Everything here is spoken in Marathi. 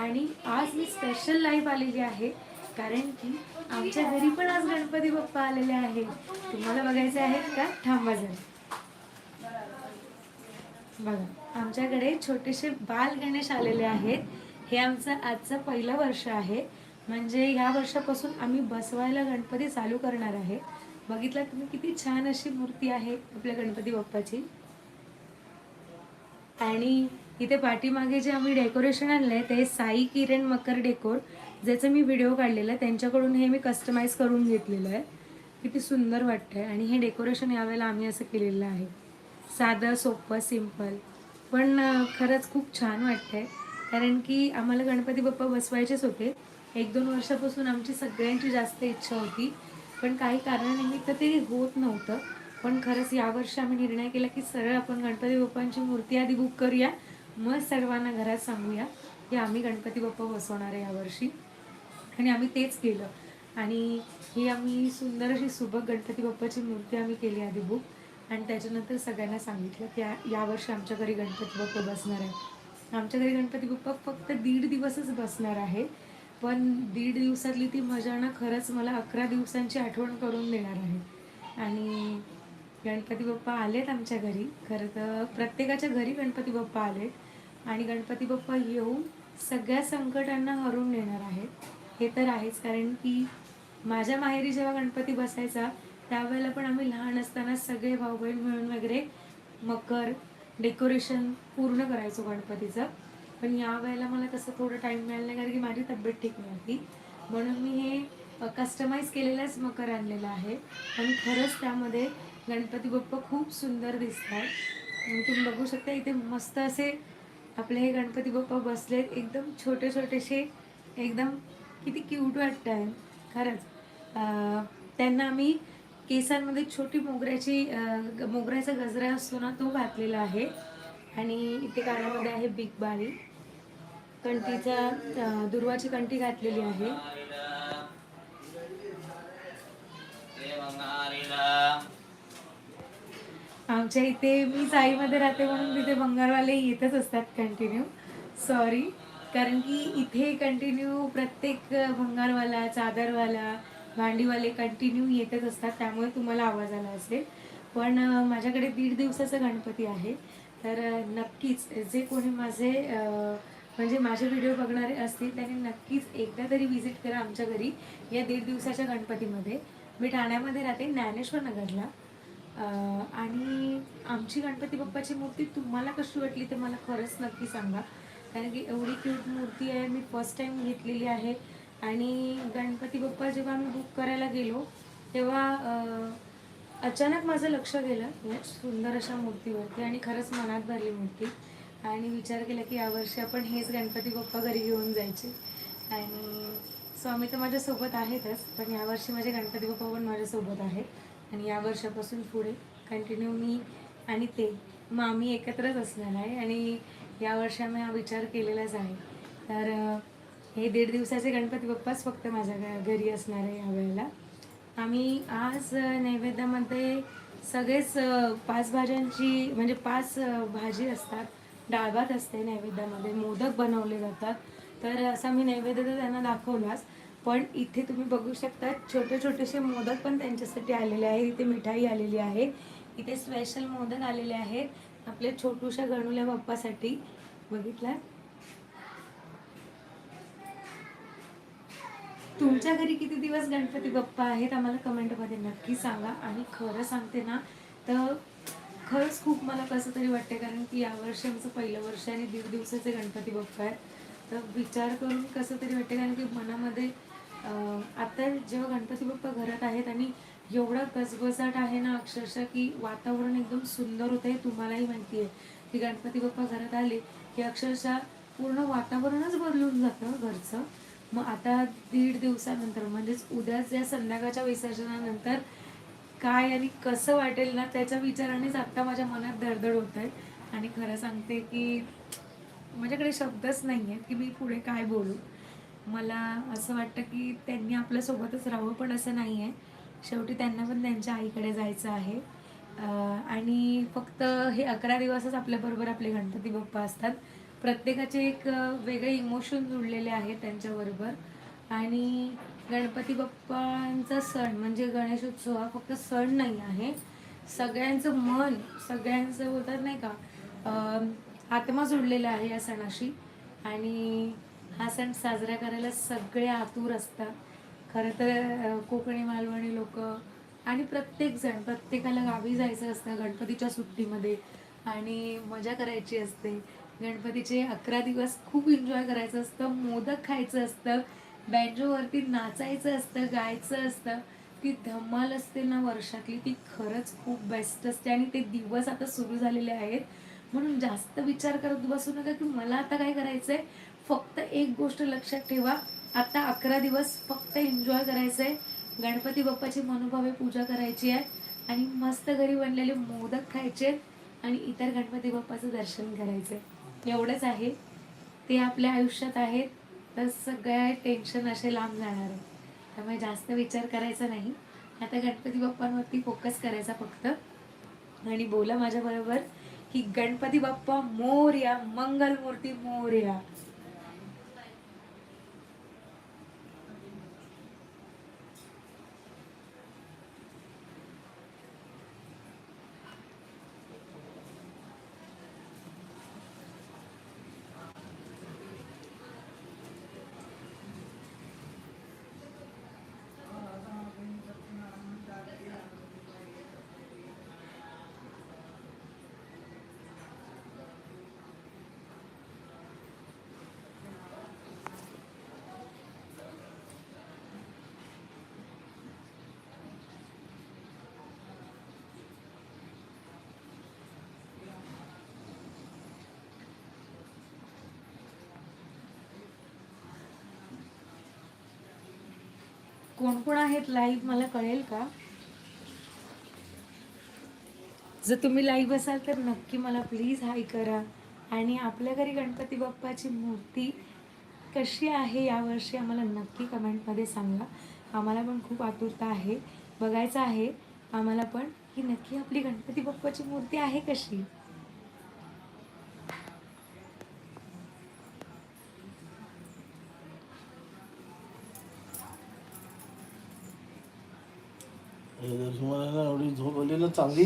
आणि आज मी स्पेशल लाईव्ह आलेली आहे कारण की आमच्या घरी पण आज गणपती बाप्पा आलेले आहे तुम्हाला बघायचे आहेत का? थांबा जरा. बघा आमच्याकडे छोटेसे बाल गणेश आलेले आहेत. हे आमचं आजचं पहिलं वर्ष आहे. म्हणजे ह्या वर्षापासून आम्ही बसवायला गणपती चालू करणार आहे. बघितलं तुम्ही किती छान अशी मूर्ती आहे आपल्या गणपती बाप्पाची. आणि इथे पाठीमागे जे आम्ही डेकोरेशन आणलं आहे ते साई किरण मकर डेकोर ज्याचं मी व्हिडिओ काढलेला आहे त्यांच्याकडून हे मी कस्टमाइज करून घेतलेलं आहे. किती सुंदर वाटतंय. आणि हे डेकोरेशन यावेळेला आम्ही असं केलेलं आहे. साधं सोपं सिंपल पण खरंच खूप छान वाटतंय. कारण की आम्हाला गणपती बाप्पा बसवायचेच होते. एक दोन वर्षापासून आमची सगळ्यांची जास्त इच्छा होती. पण काही कारणानिमित्त ते होत नव्हतं. पण खरंच यावर्षी आम्ही निर्णय केला की सरळ आपण गणपती बाप्पांची मूर्ती आधी बुक करूया. मग सर्वांना घरात सांगूया की आम्ही गणपती बाप्पा बसवणार आहे यावर्षी. आणि आम्ही तेच केलं. आणि ही आम्ही सुंदर अशी सुबक गणपती बाप्पाची मूर्ती आम्ही केली आधी बुक. आणि त्याच्यानंतर सगळ्यांना सांगितलं की या यावर्षी आमच्या घरी गणपती बाप्पा बसणार आहे. आमच्या घरी गणपती बाप्पा फक्त दीड दिवसच बसणार आहे. पण दीड दिवसातली ती मजा ना खरंच मला अकरा दिवसांची आठवण करून देणार आहे. आणि गणपती बाप्पा आलेत आमच्या घरी. खरं तर प्रत्येकाच्या घरी गणपती बाप्पा आलेत. आणि गणपती बाप्पा येऊन सगळ्या संकटांना हरून नेणार आहेत. हे तर आहेच. कारण की माझ्या माहेरी जेव्हा गणपती बसायचा त्यावेळेला पण आम्ही लहान असताना सगळे भाऊ बहीण मिळून वगैरे मकर डेकोरेशन पूर्ण करायचो गणपतीचं. पण या वेळेला मला तसं थोडं टाईम मिळालं नाही कारण की माझी तब्येत ठीक नव्हती. म्हणून मी हे कस्टमाइज केलेलाच मकर आणलेला आहे. आणि खरंच त्यामध्ये गणपती बाप्पा खूप सुंदर दिसतात. आणि तुम्ही बघू शकता इथे मस्त असे आपले हे गणपती बाप्पा बसलेत. एकदम छोटे छोटेसे एकदम किती क्यूट वाटत आहे खरंच त्यांना आम्ही केसांमध्ये छोटी मोगऱ्याची मोगऱ्याचा गजरा असतो ना तो घातलेला आहे. आणि इथे कानामध्ये आहे बिग बाळी कंठीचा दुर्वाची कंठी घातलेली आहे. आमच्या इथे मी साईमध्ये राहते म्हणून तिथे बंगारवाले येतच असतात कंटिन्यू सॉरी कारण की इथे कंटिन्यू प्रत्येक भंगारवाला चादरवाला भांडीवाले कंटिन्यू येतच असतात. त्यामुळे तुम्हाला आवाज आला असेल. पण माझ्याकडे दीड दिवसाचा गणपती आहे. तर नक्कीच जे कोणी माझे म्हणजे माझे व्हिडिओ बघणारे असतील त्यांनी नक्कीच एकदा तरी व्हिजिट करा आमच्या घरी या दीड दिवसाच्या गणपतीमध्ये. मी ठाण्यामध्ये राहते ज्ञानेश्वर नगरला. आणि आमची गणपती बाप्पाची मूर्ती तुम्हाला कशी वाटली ते मला खरंच नक्की सांगा. कारण की एवढी क्यूट मूर्ती आहे मी फर्स्ट टाईम घेतलेली आहे. आणि गणपती बाप्पा जेव्हा आम्ही बुक करायला गेलो तेव्हा अचानक माझं लक्ष गेलं या सुंदर अशा मूर्तीवरती. आणि खरंच मनात भरली मूर्ती. आणि विचार केला की यावर्षी आपण हेच गणपती बाप्पा घरी घेऊन जायचे. आणि स्वामी तर माझ्यासोबत आहेतच पण यावर्षी माझे गणपती बाप्पा पण माझ्यासोबत आहेत. आणि या वर्षापासून पुढे कंटिन्यू मी आणि ते मग आम्ही एकत्रच असणार आहे आणि या वर्षी आम्ही हा विचार केलेलाच आहे. तर हे दीड दिवसाचे गणपती बाप्पाच फक्त माझ्या घरी असणार आहे यावेळेला आम्ही आज नैवेद्यामध्ये सगळेच पाच भाज्यांची म्हणजे पाच भाजी असतात. डाळभात असते नैवेद्यामध्ये मोदक बनवले जातात. तर असा मी नैवेद्य तर त्यांना दाखवलाच. पण इथे तुम्ही बघू शकता छोटे छोटेसे मोदक पण त्यांच्यासाठी आलेले आहेत. इथे मिठाई आलेली आहे. इथे स्पेशल मोदक आलेले आहेत. आपल्या छोटूशा गणूल्या बाप्पासाठी. बघितला तुमच्या घरी किती दिवस गणपती बाप्पा आहेत? आम्हाला कमेंटमध्ये नक्की सांगा. आणि खरं सांगते ना तर खरंच खूप मला कसं तरी वाटते कारण की यावर्षी आमचं पहिलं वर्ष आणि दीड दिवसाचे गणपती बाप्पा आहेत. तर विचार करून कसं तरी वाटते कारण की मनामध्ये आता जेव्हा गणपती बाप्पा घरात आहेत आणि एवढा गजबजाट आहे ना अक्षरशः की वातावरण एकदम सुंदर होतं हे तुम्हालाही माहिती आहे. की गणपती बाप्पा घरात आले की अक्षरशः पूर्ण वातावरणच बदलून जातं घरचं. मग आता दीड दिवसानंतर म्हणजेच उद्याच या संध्याकाळच्या विसर्जनानंतर काय आणि कसं वाटेल ना त्याच्या विचारानेच आत्ता माझ्या मनात धडधड होत आहे आणि खरं सांगते की माझ्याकडे शब्दच नाही आहेत की मी पुढे काय बोलू. मला असं वाटतं की त्यांनी आपल्यासोबतच राहावं पण असं नाही आहे शेवटी त्यांना पण त्यांच्या आईकडे जायचं आहे. आणि फक्त हे अकरा दिवसच आपल्याबरोबर आपले गणपती बाप्पा असतात. प्रत्येकाचे एक वेगळे इमोशन जुळलेले आहेत त्यांच्याबरोबर. आणि गणपती बाप्पांचा सण म्हणजे गणेशोत्सव हा फक्त सण नाही आहे. सगळ्यांचं मन सगळ्यांचं बोलतात नाही का आत्मा जुळलेला आहे या सणाशी. आणि हा सण साजरा करायला सगळे आतुर असतात. खरं तर कोकणी मालवणी लोक आणि प्रत्येकजण प्रत्येकाला गावी जायचं असतं गणपतीच्या सुट्टीमध्ये आणि मजा करायची असते. गणपतीचे अकरा दिवस खूप एन्जॉय करायचं असतं मोदक खायचं असतं बँजोवरती नाचायचं असतं गायचं असतं. ती धमाल असते ना वर्षातली ती खरंच खूप बेस्ट असते आणि ते दिवस आता सुरू झालेले आहेत. म्हणून जास्त विचार करत बसू नका की मला आता काय करायचंय? फक्त एक गोष्ट लक्षात ठेवा. आता अकरा दिवस फक्त एन्जॉय करायचं आहे गणपती बाप्पाची मनोभावे पूजा करायची आहे. आणि मस्त घरी बनलेले मोदक खायचे आणि इतर गणपती बाप्पाचं दर्शन करायचं आहे एवढंच आहे. ते आपल्या आयुष्यात आहेत. तर सगळ्या टेन्शन असे लांब जाणार आहे त्यामुळे जास्त विचार करायचा नाही. आता गणपती बाप्पांवरती फोकस करायचा फक्त. आणि बोला माझ्याबरोबर की गणपती बाप्पा मोर्या मंगलमूर्ती मोर्या. कोण कोण आहेत लाईव्ह मला कळेल का? जर तुम्ही लाईव्ह असाल तर नक्की मला प्लीज हाय करा. आणि आपल्या घरी गणपती बाप्पाची मूर्ती कशी आहे यावर्षी आम्हाला नक्की कमेंटमध्ये सांगा. आम्हाला पण खूप आतुरता आहे. बघायचं आहे आम्हाला पण की नक्की आपली गणपती बाप्पाची मूर्ती आहे कशी? तुम्हाला एवढी झोप आली ना चांगली